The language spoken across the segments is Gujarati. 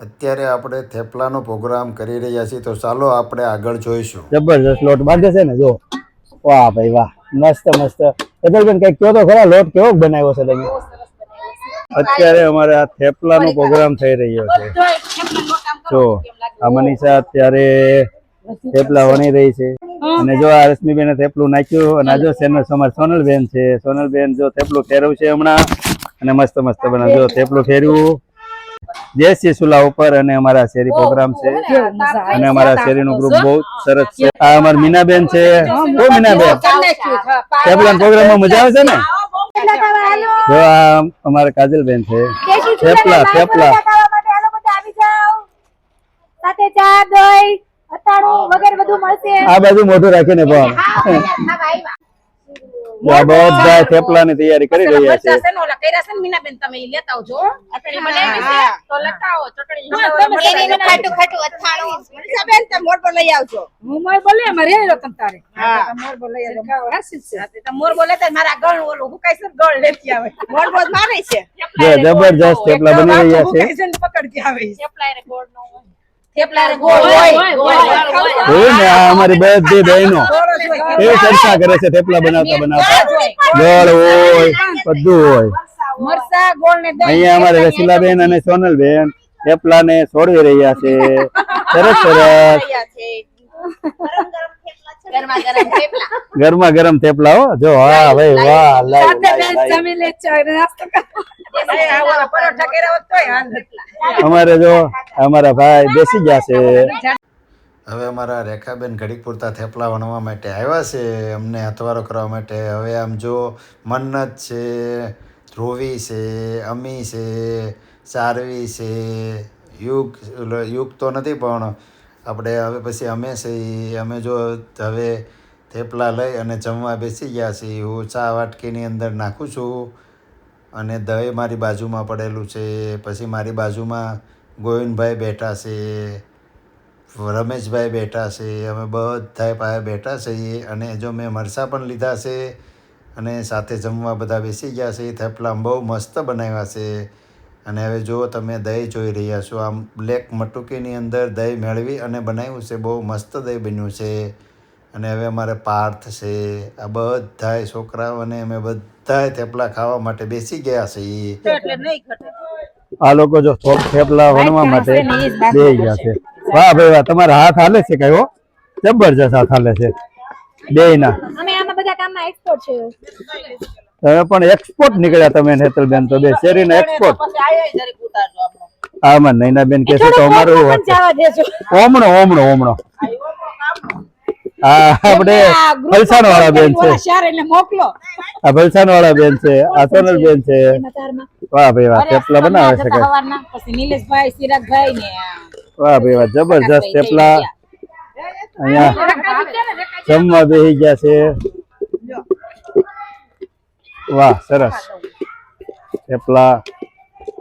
અત્યારે આપણે થેપલાનો પ્રોગ્રામ કરી રહ્યા છીએ, તો ચાલો આપણે આગળ જોઈશું. જબરજસ્ત લોટ બાંધે છે ને જો વાહ ભાઈ વાહ, મસ્ત મસ્ત. હેતલબેન કઈ કયો તો ખરા, લોટ કેવો બનાવ્યો છે તમે? અત્યારે અમારે આ થેપલાનો પ્રોગ્રામ થઈ રહ્યો છે. જો, આ મનીષા અત્યારે થેપલા વણી રહી છે. અને જો આ રશ્મિબેને થેપલું નાખ્યું, અને આજે જો સેનલ સોનલબેન છે. સોનલબેન જો થેપલું ફેરવું છે હમણાં, અને મસ્ત મસ્ત બનાવ. જો થેપલું ફેરવ્યું દેશી સુલા ઉપર અને અમારા શેરી પ્રોગ્રામ છે અને અમારા શેરી નું ગ્રુપ બહુ સરસ છે આ અમારા મીનાબેન છે ઓ મીનાબેન કેપ્લન પ્રોગ્રામમાં મજા આવે છે ને જો આ અમારા કાજલબેન છે થેપલા થેપલા સાથે ચા દહીં અથાણું વગેરે બધું મળશે આ બાજુ મોઢું રાખીને પણ બધા થેપલાની તૈયારી કરી રહ્યા છે છે ઓલા કર્યા છે ને મીનાબેન તમે ઈ લેતા આવજો ચટણી બનાવી છે તો લેતા ચટણી કેરીનું ખાટું ખાટું અથાણું. બેન તમે મોરબો લઈ આવજો. હું મોય બોલે મારે એ રતન તારે. હા. મોરબો લઈ આવ્યો હાસી છે. તમે મોરબો લેતા હોય, મારા ગણ ઓલું છે ને ગળ લેતી આવે. મોરબો મારે છે. જબરજસ્ત થેપલા બની રહ્યા છે. આવે થેપલા રે ગોળ નો થેપલા ને અમારી બધી બહેનો. એવી ચર્ચા કરે છે થેપલા બનાવતા બનાવતા. ગોળ હોય. બધું હોય. ને અહીંયા અમારે રસીલાબેન અને સોનલબેન થેપલાને છોડવી રહ્યા છે. સરસ સરસ. ગરમા ગરમ થેપલા હો. જો વાહ ભાઈ વાહ. અમારે જો અમારા ભાઈ બેસી ગયા છે. હવે અમારા રેખાબેન ઘડીક પૂરતા થેપલા વણવા માટે આવ્યા છે. અમને હથવારો કરવા માટે. હવે આમ જો મન્નત છે ધ્રુવી છે અમી છે સારવી છે. યુગ યુગ તો નથી પણ આપણે હવે પછી અમે છે એ અમે જો હવે થેપલા લઈ અને જમવા બેસી ગયા છીએ, હું ચા વાટકીની અંદર નાખું છું અને દહીં મારી બાજુમાં પડેલું છે, પછી મારી બાજુમાં ગોવિંદભાઈ બેઠા છે, રમેશભાઈ બેઠા છે, અમે બધાય પાસે બેઠા છીએ અને જો મેં મરસા પણ લીધા છે અને સાથે જમવા બધા બેસી ગયા છે થેપલા બહુ મસ્ત બનાવ્યા છે. અને હવે જો તમે દહીં જોઈ રહ્યા છો. આમ બ્લેક મટુકીની અંદર દહીં મેળવી અને બનાવ્યું છે. બહુ મસ્ત દહીં બન્યું છે. અને હવે અમારે પાર્થ છે. આ બધાય છોકરાઓ અને અમે બધાય થેપલા ખાવા માટે બેસી ગયા છીએ. આ લોકો જો થેપલા વણવા માટે બેસી ગયા છે. વાહ ભાઈ વાહ તમારા હાથ હાલે છે કઈ હો? જબરજસ્ત હાથ હાલે છે. બે ના અમે આમાં બધા કામમાં એક્સપર્ટ છે તમે પણ એક્સપોર્ટ નીકળ્યા તમે નેતલબેન તો બે શેરીના એક્સપોર્ટ આમાં નૈનાબેન કે છે તો અમારું ઓમણો ઓમણો ઓમણો આ આપણે ભલસાણ વાળા બેન છે. આ ભલસાણ વાળા બેન છે આ સોનલ બેન છે. વાહ ભાઈ વાહ થેપલા બનાવે છે પછી નિલેશભાઈ સિરાજભાઈ ને વાહ ભાઈ વાહ જબરજસ્ત થેપલા. અહીંયા જમવા બેસી ગયા છે. વાહ સરસ. થેપલા.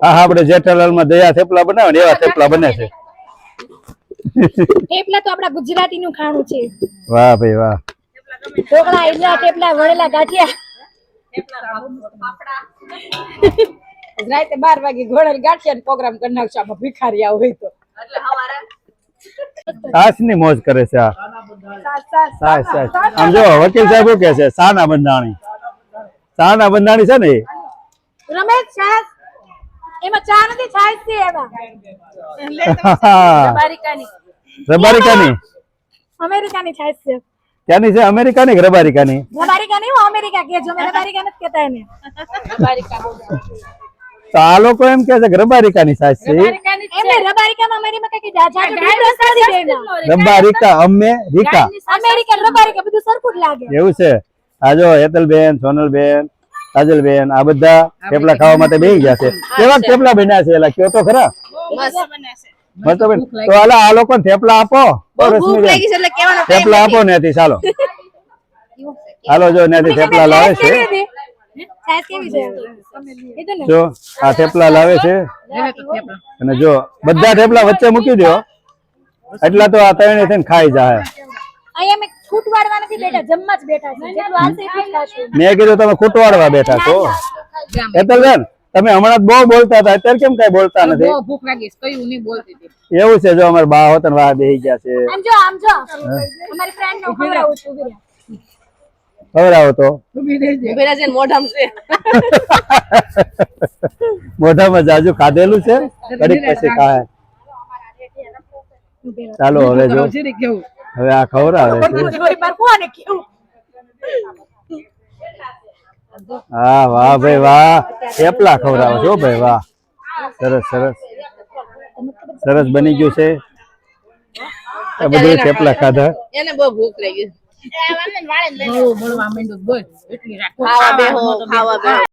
હા આપણે જેઠાલાલમાં દયા થેપલા બનાવે ને એવા થેપલા બને છે. થેપલા તો આપણા ગુજરાતી નું ખાણું છે. વાહ ભાઈ વાહ. ઢોકળા ઈડલા થેપલા વળેલા ગાંઠિયા. રાતે બાર વાગે ઘોડેલ ગાંઠિયા પ્રોગ્રામ કરી નાખશો આમાં ભિખારી હોય તો. સાસની મોજ કરે છે આ. સાસ સાસ. આમ જો વકીલ સાહેબ કે છે? સાના બંધાણી. સાના બંધાણી છે ને રમેશ છાસ એમાં ચા નથી છાશ છે એમાં. રબારિકાની. રબારિકાની? અમેરિકાની છાશ છે. ત્યાંની છે? અમેરિકાની કે રબારિકાની? અમેરિકા નહીં હું અમેરિકા કે જો મે અમેરિકા નથી કહેતા એને. તો આ લોકો એમ કે છે કે રબારિકાની સાસ છે એમે રબારિકામાં અમેરિકામાં કઈ જાજા રબારિકા અમે રિકા અમેરિકા રબારિકા બધું સરખું જ લાગે. એવું છે. આ જો હેતલબેન સોનલબેન કાજલબેન આ બધા થેપલા ખાવા માટે બેહી ગયા છે. કેવા થેપલા બન્યા છે એલા કયો તો ખરા? મસ્ત બેન તો આલા આ લોકો થેપલા આપો. થેપલા આપો ત્યાંથી ચાલો. હાલો જો ત્યાંથી થેપલા લાવે છે. ને જો આ થેપલા લાવે છે. અને જો બધા થેપલા વચ્ચે મૂકી દો એટલા તો આ ત્રણે થઈને ખાઈ જાય નથી બેઠા જમવા જ બેઠા છે. જેટલું આવશે એટલું ખાશું. મેં કીધું તમે ખૂટવાડવા બેઠા છો. એતલબેન તમે હમણાં જ બહુ બોલતા હતા અત્યારે કેમ કઈ બોલતા નથી? બહુ ભૂખ લાગી છે, કયું નહીં બોલતી હતી. એવું છે જો અમાર બા હોતન ને બેહી ગયા છે. આમ જો આમ જો. અમારી ફ્રેન્ડ નો ખવડાવું છું ઊભી આવો તો. ઉભેરા છે. ને મોઢામાં છે. મોઢામાં જાજુ ખાધેલું છે કડીક પછી ખાય. ચાલો હવે જો. હવે આ ખવડાવે છે. હા વાહ ભાઈ વાહ. થેપલા ખવડાવો છો ભાઈ વાહ. સરસ સરસ. સરસ બની ગયું છે. આ બધું થેપલા ખાધા. એને બહુ ભૂખ લાગી. રાખો. ખાવા બેહો. ખાવા બેહો.